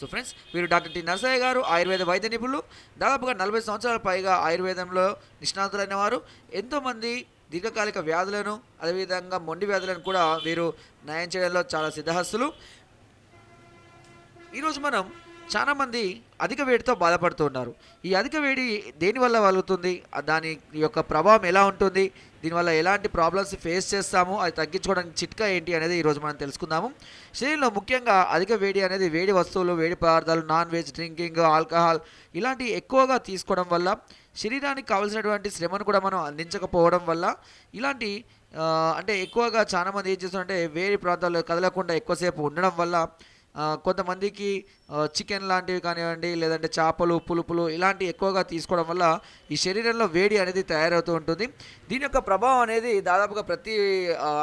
So friends వీరు doctor T Narasayya గారు ఆయుర్వేద వైద్య నిపుణులు. దాదాపుగా నలభై సంవత్సరాల పైగా ఆయుర్వేదంలో నిష్ణాతులైన వారు. ఎంతోమంది దీర్ఘకాలిక వ్యాధులను అదేవిధంగా మొండి వ్యాధులను కూడా వీరు నయం చేయడంలో చాలా సిద్ధహస్తులు. ఈరోజు మనం చాలామంది అధిక వేడితో బాధపడుతున్నారు ఈ అధిక వేడి దేనివల్ల కలుగుతుంది? దాని యొక్క ప్రభావం ఎలా ఉంటుంది? దీనివల్ల ఎలాంటి ప్రాబ్లమ్స్ ఫేస్ చేస్తాము? అది తగ్గించుకోవడానికి చిట్కా ఏంటి అనేది ఈరోజు మనం తెలుసుకుందాము. శరీరంలో ముఖ్యంగా అధిక వేడి అనేది వేడి వస్తువులు వేడి పదార్థాలు నాన్ వెజ్ డ్రింకింగ్ ఆల్కహాల్ ఇలాంటివి ఎక్కువగా తీసుకోవడం వల్ల శరీరానికి కావాల్సినటువంటి శ్రమను కూడా మనం అందించకపోవడం వల్ల ఇలాంటి అంటే ఎక్కువగా చాలామంది ఏం చేస్తుంటే వేడి ప్రాంతాల్లో కదలకుండా ఎక్కువసేపు ఉండడం వల్ల కొంతమందికి చికెన్ లాంటివి కానివ్వండి లేదంటే చేపలు పులుపులు ఇలాంటివి ఎక్కువగా తీసుకోవడం వల్ల ఈ శరీరంలో వేడి అనేది తయారవుతూ ఉంటుంది. దీని యొక్క ప్రభావం అనేది దాదాపుగా ప్రతి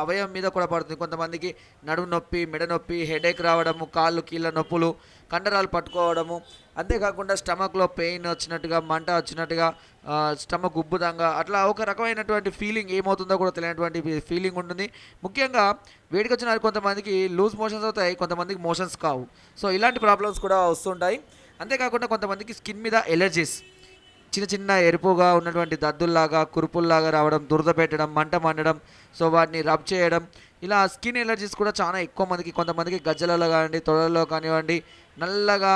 అవయవం మీద కూడా పడుతుంది. కొంతమందికి నడుము నొప్పి మెడ నొప్పి హెడేక్ రావడము కాళ్ళు కీళ్ళ నొప్పులు కండరాలు పట్టుకోవడము. అంతేకాకుండా స్టమక్లో పెయిన్ వచ్చినట్టుగా మంట వచ్చినట్టుగా స్టమక్ ఉబ్బుదంగా అట్లా ఒక రకమైనటువంటి ఫీలింగ్ ఏమవుతుందో కూడా తెలియనటువంటి ఫీలింగ్ ఉంటుంది. ముఖ్యంగా వేడికి వచ్చిన కొంతమందికి లూజ్ మోషన్స్ అవుతాయి కొంతమందికి మోషన్స్ కావు. సో ఇలాంటి ప్రాబ్లమ్స్ కూడా వస్తుంటాయి. అంతేకాకుండా కొంతమందికి స్కిన్ మీద ఎలర్జీస్. చిన్న చిన్న ఎరుపుగా ఉన్నటువంటి దద్దుల్లాగా కురుపుల్లాగా రావడం దురద పెట్టడం మంట మండడం సో వాటిని రబ్ చేయడం ఇలా స్కిన్ ఎలర్జీస్ కూడా చాలా ఎక్కువ మందికి కొంతమందికి గజ్జలలో కానివ్వండి తొడలలో కానివ్వండి నల్లగా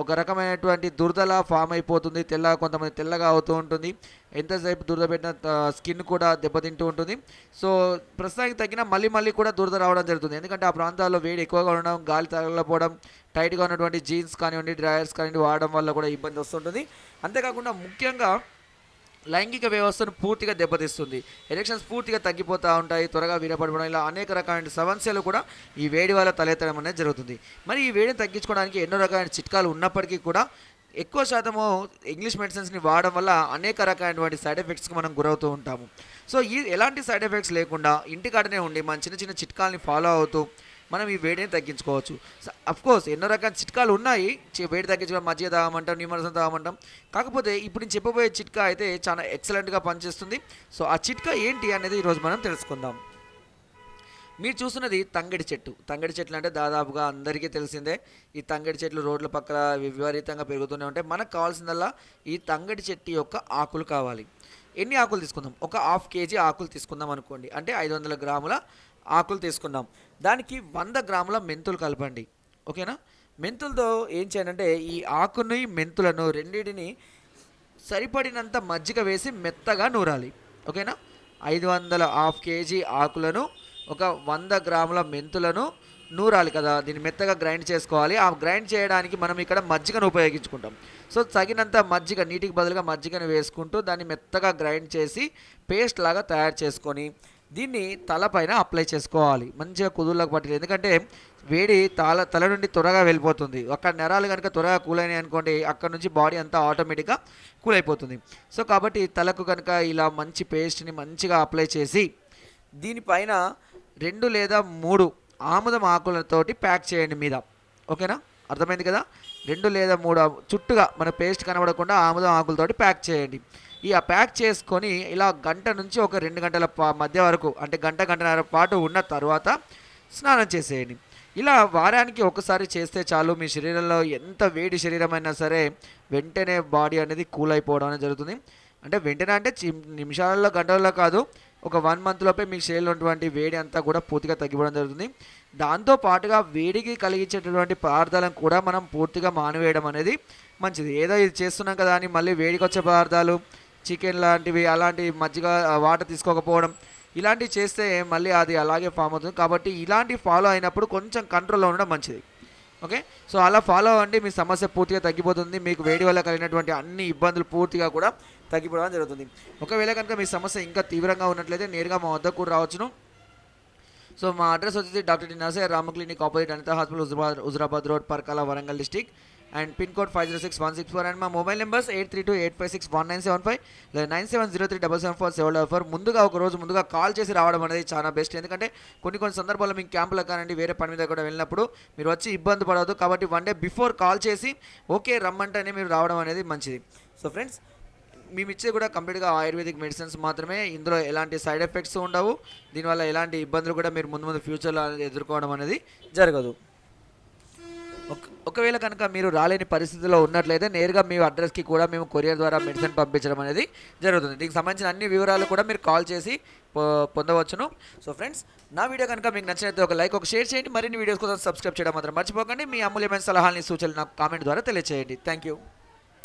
ఒక రకమైనటువంటి దురదల ఫామ్ అయిపోతుంది తెల్ల కొంతమంది తెల్లగా అవుతూ ఉంటుంది. ఎంతసేపు దురద పెట్టిన స్కిన్ కూడా దెబ్బతింటూ ఉంటుంది. సో ప్రస్తుతానికి తగ్గిన మళ్ళీ మళ్ళీ కూడా దురద రావడం జరుగుతుంది. ఎందుకంటే ఆ ప్రాంతాల్లో వేడి ఎక్కువగా ఉండడం గాలి తగలపోవడం టైట్గా ఉన్నటువంటి జీన్స్ కానివ్వండి డ్రయర్స్ కానివ్వండి వాడడం వల్ల కూడా ఇబ్బంది వస్తుంటుంది. అంతేకాకుండా ముఖ్యంగా లైంగిక వ్యవస్థను పూర్తిగా దెబ్బతీస్తుంది. ఎలక్షన్స్ పూర్తిగా తగ్గిపోతూ ఉంటాయి త్వరగా వీరపడిపోవడం ఇలా అనేక రకాలైన సమస్యలు కూడా ఈ వేడి వల్ల తలెత్తడం అనేది జరుగుతుంది. మరి ఈ వేడిని తగ్గించుకోవడానికి ఎన్నో రకాలైన చిట్కాలు ఉన్నప్పటికీ కూడా ఎక్కువ శాతము ఇంగ్లీష్ మెడిసిన్స్ని వాడడం వల్ల అనేక రకాలైనటువంటి సైడ్ ఎఫెక్ట్స్కి మనం గురవుతూ ఉంటాము. సో ఈ ఎలాంటి సైడ్ ఎఫెక్ట్స్ లేకుండా ఇంటికాడనే ఉండి మన చిన్న చిన్న చిట్కాలని ఫాలో అవుతూ మనం ఈ వేడిని తగ్గించుకోవచ్చు. అఫ్ కోర్స్ ఎన్నో రకాల చిట్కాలు ఉన్నాయి. వేడి తగ్గించుకోవడం మజ్జిగ తాగమంటాం నిమ్మరసం తాగమంటాం. కాకపోతే ఇప్పుడు నేను చెప్పబోయే చిట్కా అయితే చాలా ఎక్సలెంట్గా పనిచేస్తుంది. సో ఆ చిట్కా ఏంటి అనేది ఈరోజు మనం తెలుసుకుందాం. మీరు చూస్తున్నది తంగడి చెట్టు. తంగడి చెట్లు అంటే దాదాపుగా అందరికీ తెలిసిందే. ఈ తంగడి చెట్లు రోడ్ల పక్కన విపరీతంగా పెరుగుతూనే ఉంటాయి మనకు కావాల్సిందల్లా ఈ తంగడి చెట్టు యొక్క ఆకులు కావాలి. ఎన్ని ఆకులు తీసుకుందాం? ఒక హాఫ్ కేజీ ఆకులు తీసుకుందాం అనుకోండి. అంటే ఐదు వందల గ్రాముల ఆకులు తీసుకున్నాం. దానికి వంద గ్రాముల మెంతులు కలపండి. ఓకేనా? మెంతులతో ఏం చేయాలంటే ఈ ఆకుని మెంతులను రెండింటిని సరిపడినంత మజ్జిగ వేసి మెత్తగా నూరాలి. ఓకేనా? ఐదు వందల హాఫ్ కేజీ ఆకులను ఒక వంద గ్రాముల మెంతులను నూరాలి కదా. దీన్ని మెత్తగా గ్రైండ్ చేసుకోవాలి. ఆ గ్రైండ్ చేయడానికి మనం ఇక్కడ మజ్జిగను ఉపయోగించుకుంటాం. సో తగినంత మజ్జిగ నీటికి బదులుగా మజ్జిగను వేసుకుంటూ దాన్ని మెత్తగా గ్రైండ్ చేసి పేస్ట్ లాగా తయారు చేసుకొని దీన్ని తలపైన అప్లై చేసుకోవాలి. మంచిగా కుదుర్లకు పట్టలేదు. ఎందుకంటే వేడి తల తల నుండి త్వరగా వెళ్ళిపోతుంది. అక్కడ నరాలు కనుక త్వరగా కూల్ అయినాయి అనుకోండి అక్కడ నుంచి బాడీ అంతా ఆటోమేటిక్గా కూల్ అయిపోతుంది సో కాబట్టి తలకు కనుక ఇలా మంచి పేస్ట్ని మంచిగా అప్లై చేసి దీనిపైన రెండు లేదా మూడు ఆముదం ఆకులతోటి ప్యాక్ చేయండి మీద. ఓకేనా? అర్థమైంది కదా? రెండు లేదా మూడు చుట్టుగా మన పేస్ట్ కనబడకుండా ఆముదం ఆకులతోటి ప్యాక్ చేయండి. ఈ ఆ ప్యాక్ చేసుకొని ఇలా గంట నుంచి ఒక రెండు గంటల పా- మధ్య వరకు అంటే గంట గంటన్నర పాటు ఉన్న తర్వాత స్నానం చేసేయండి. ఇలా వారానికి ఒకసారి చేస్తే చాలు. మీ శరీరంలో ఎంత వేడి శరీరం అయినా సరే వెంటనే బాడీ అనేది కూల్ అయిపోవడం అనేది జరుగుతుంది. అంటే వెంటనే అంటే నిమిషాలలో గంటల్లో కాదు ఒక వన్ మంత్లోపే మీ శరీరంలో ఉన్నటువంటి వేడి అంతా కూడా పూర్తిగా తగ్గిపోవడం జరుగుతుంది. దాంతో పాటుగా వేడికి కలిగించేటటువంటి పదార్థాలను కూడా మనం పూర్తిగా మానివేయడం అనేది మంచిది. ఏదో ఇది చేస్తున్నాం కదా అని మళ్ళీ వేడికి వచ్చే పదార్థాలు చికెన్ లాంటివి అలాంటి మజ్జిగ వాటర్ తీసుకోకపోవడం ఇలాంటివి చేస్తే మళ్ళీ అది అలాగే ఫామ్ అవుతుంది. కాబట్టి ఇలాంటి ఫాలో అయినప్పుడు కొంచెం కంట్రోల్లో ఉండడం మంచిది. ఓకే? సో అలా ఫాలో అవ్వండి మీ సమస్య పూర్తిగా తగ్గిపోతుంది మీకు వేడి వల్ల కలిగినటువంటి అన్ని ఇబ్బందులు పూర్తిగా కూడా తగ్గిపోవడం జరుగుతుంది. ఒకవేళ కనుక మీ సమస్య ఇంకా తీవ్రంగా ఉన్నట్లయితే నేరుగా మా వద్దకు కూడా రావచ్చును. సో మా అడ్రస్ వచ్చేసి doctor D Narsayya Rama clinic opposite Anitha hospital Huzurabad Huzurabad road Parkal Warangal district. And pin code five zero six one six four and మా mobile numbers eight three two eight five six one nine seven five లేదా nine seven zero three double seven four seven double four ముందుగా ఒక రోజు ముందుగా call చేసి రావడం అనేది చాలా బెస్ట్ ఎందుకంటే కొన్ని కొన్ని సందర్భాల్లో మీకు క్యాంపులు కానివ్వండి వేరే పని మీద కూడా వెళ్ళినప్పుడు మీరు వచ్చి ఇబ్బంది పడవద్దు. కాబట్టి వన్ డే బిఫోర్ కాల్ చేసి ఓకే రమ్మంటేనే మీరు రావడం అనేది మంచిది. సో ఫ్రెండ్స్ మేము ఇచ్చే కూడా కంప్లీట్గా ఆయుర్వేదిక్ మెడిసిన్స్ మాత్రమే. ఇందులో ఎలాంటి సైడ్ ఎఫెక్ట్స్ ఉండవు. దీనివల్ల ఎలాంటి ఇబ్బందులు కూడా మీరు ముందు ముందు ఫ్యూచర్లో ఎదుర్కోవడం అనేది జరగదు. ఒకవేళ కనుక మీరు రాలేని పరిస్థితిలో ఉన్నట్లయితే నేరుగా మీ అడ్రస్కి కూడా మేము కొరియర్ ద్వారా మెడిసిన్ పంపించడం అనేది జరుగుతుంది. దీనికి సంబంధించిన అన్ని వివరాలు కూడా మీరు కాల్ చేసి పొ- పొందవచ్చును. సో ఫ్రెండ్స్ నా వీడియో కనుక మీకు నచ్చినట్లయితే ఒక లైక్ ఒక షేర్ చేయండి. మరిన్ని వీడియోస్ కోసం సబ్స్క్రైబ్ చేయడం మాత్రం మర్చిపోకండి. మీ అమూల్యమైన సలహాలని సూచనలు నాకు కామెంట్ ద్వారా తెలియజేయండి థ్యాంక్ యూ